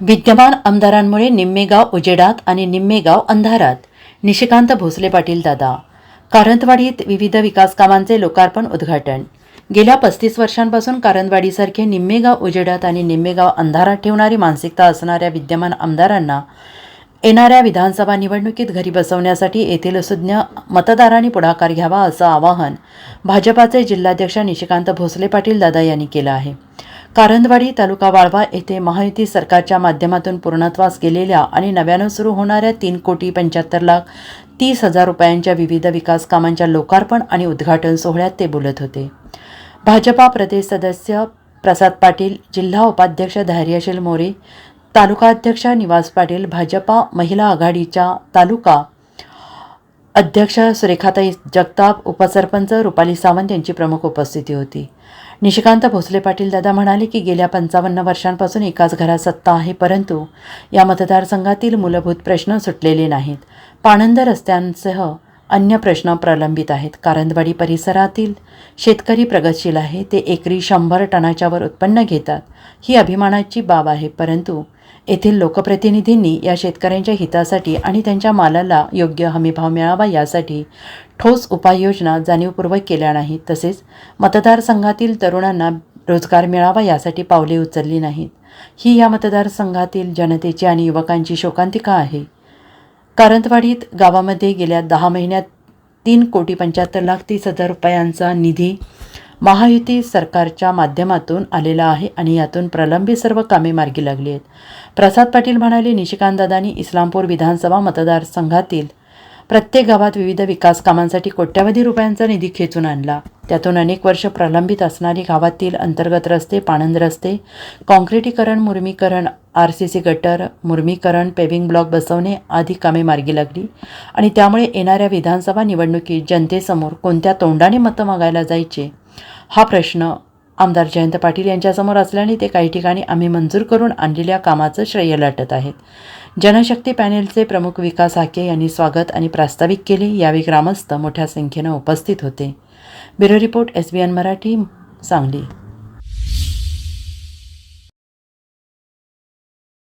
विद्यमान आमदारांमुळे निम्मेगाव उजेडात आणि निम्मेगाव अंधारात. निशिकांत भोसले पाटील दादा. कारंतवाडीत विविध विकास कामांचे लोकार्पण उद्घाटन. गेल्या पस्तीस वर्षांपासून कारंतवाडीसारखे निम्मेगाव उजेडात आणि निम्मेगाव अंधारात ठेवणारी मानसिकता असणाऱ्या विद्यमान आमदारांना येणाऱ्या विधानसभा निवडणुकीत घरी बसवण्यासाठी येथील सुज्ञ मतदारांनी पुढाकार घ्यावा असं आवाहन भाजपाचे जिल्हाध्यक्ष निशिकांत भोसले पाटील दादा यांनी केलं आहे. कारंदवाडी तालुका वाळवा येथे महायुती सरकारच्या माध्यमातून पूर्णत्वास गेलेल्या आणि नव्यानं सुरू होणाऱ्या तीन कोटी पंच्याहत्तर लाख तीस हजार रुपयांच्या विविध विकास कामांच्या लोकार्पण आणि उद्घाटन सोहळ्यात ते बोलत होते. भाजपा प्रदेश सदस्य प्रसाद पाटील जिल्हा उपाध्यक्ष धैर्यशील मोरे तालुका अध्यक्ष निवास पाटील भाजपा महिला आघाडीच्या तालुका अध्यक्ष सुरेखाताई जगताप उपसरपंच रुपाली सावंत यांची प्रमुख उपस्थिती होती. निशिकांत भोसले पाटील दादा म्हणाले की गेल्या पंचावन्न वर्षांपासून एकाच घरात सत्ता आहे परंतु या मतदारसंघातील मूलभूत प्रश्न सुटलेले नाहीत. पाणंद रस्त्यांसह अन्य प्रश्न प्रलंबित आहेत. कारंदवाडी परिसरातील शेतकरी प्रगतशील आहे. ते एकरी शंभर टनाच्यावर उत्पन्न घेतात. ही अभिमानाची बाब आहे परंतु येथील लोकप्रतिनिधींनी या शेतकऱ्यांच्या हितासाठी आणि त्यांच्या मालाला योग्य हमीभाव मिळावा यासाठी ठोस उपाययोजना जाणीवपूर्वक केल्या नाहीत. तसेच मतदारसंघातील तरुणांना रोजगार मिळावा यासाठी पावले उचलली नाहीत. ही या मतदारसंघातील जनतेची आणि युवकांची शोकांतिका आहे. कारंतवाडीत गावामध्ये गेल्या दहा महिन्यात तीन कोटी पंच्याहत्तर लाख तीस हजार रुपयांचा निधी महायुती सरकारच्या माध्यमातून आलेला आहे आणि यातून प्रलंबित सर्व कामे मार्गी लागली आहेत. प्रसाद पाटील म्हणाले निशिकांतदादांनी इस्लामपूर विधानसभा मतदारसंघातील प्रत्येक गावात विविध विकास कामांसाठी कोट्यावधी रुपयांचा निधी खेचून आणला. त्यातून अनेक वर्ष प्रलंबित असणारी गावातील अंतर्गत रस्ते पाणंद रस्ते काँक्रिटीकरण मुर्मीकरण आर सी सी गटर मुर्मीकरण पेविंग ब्लॉक बसवणे आदी कामे मार्गी लागली. आणि त्यामुळे येणाऱ्या विधानसभा निवडणुकीत जनतेसमोर कोणत्या तोंडाने मतं मागायला जायचे? हा प्रश्न आमदार जयंत पाटील यांच्यासमोर असल्याने ते काही ठिकाणी आम्ही मंजूर करून आणलेल्या कामाचं श्रेय लाटत आहेत. जनशक्ती पॅनेलचे प्रमुख विकास हाके यांनी स्वागत आणि प्रास्ताविक केले. यावेळी ग्रामस्थ मोठ्या संख्येनं उपस्थित होते. Bureau report S B N Marathi Sangli.